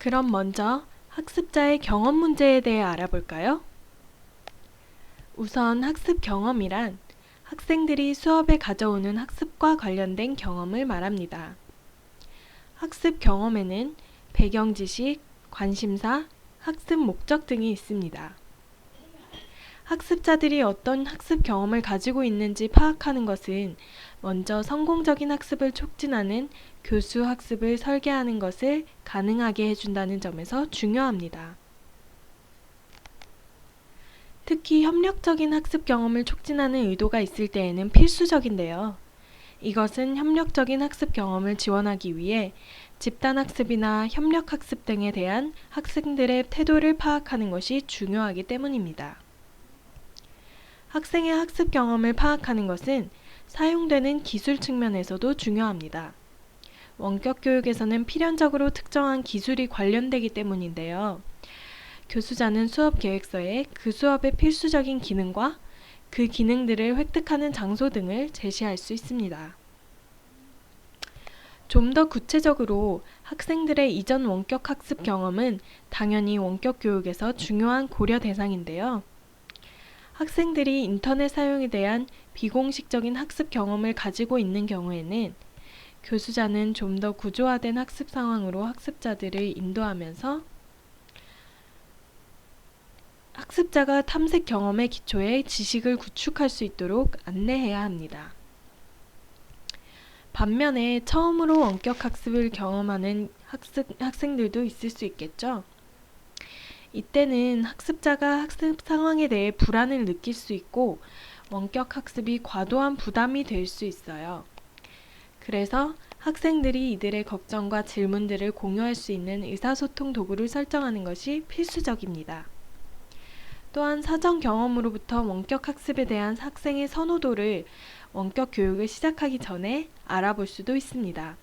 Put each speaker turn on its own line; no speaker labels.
그럼 먼저 학습자의 경험 문제에 대해 알아볼까요? 우선 학습 경험이란 학생들이 수업에 가져오는 학습과 관련된 경험을 말합니다. 학습 경험에는 배경 지식, 관심사, 학습 목적 등이 있습니다. 학습자들이 어떤 학습 경험을 가지고 있는지 파악하는 것은 먼저 성공적인 학습을 촉진하는 교수 학습을 설계하는 것을 가능하게 해준다는 점에서 중요합니다. 특히 협력적인 학습 경험을 촉진하는 의도가 있을 때에는 필수적인데요. 이것은 협력적인 학습 경험을 지원하기 위해 집단 학습이나 협력 학습 등에 대한 학생들의 태도를 파악하는 것이 중요하기 때문입니다. 학생의 학습 경험을 파악하는 것은 사용되는 기술 측면에서도 중요합니다. 원격 교육에서는 필연적으로 특정한 기술이 관련되기 때문인데요. 교수자는 수업 계획서에 그 수업의 필수적인 기능과 그 기능들을 획득하는 장소 등을 제시할 수 있습니다. 좀 더 구체적으로 학생들의 이전 원격 학습 경험은 당연히 원격 교육에서 중요한 고려 대상인데요. 학생들이 인터넷 사용에 대한 비공식적인 학습 경험을 가지고 있는 경우에는 교수자는 좀 더 구조화된 학습 상황으로 학습자들을 인도하면서 학습자가 탐색 경험의 기초에 지식을 구축할 수 있도록 안내해야 합니다. 반면에 처음으로 원격 학습을 경험하는 학습, 학생들도 있을 수 있겠죠. 이때는 학습자가 학습 상황에 대해 불안을 느낄 수 있고 원격 학습이 과도한 부담이 될 수 있어요. 그래서 학생들이 이들의 걱정과 질문들을 공유할 수 있는 의사소통 도구를 설정하는 것이 필수적입니다. 또한 사전 경험으로부터 원격 학습에 대한 학생의 선호도를 원격 교육을 시작하기 전에 알아볼 수도 있습니다.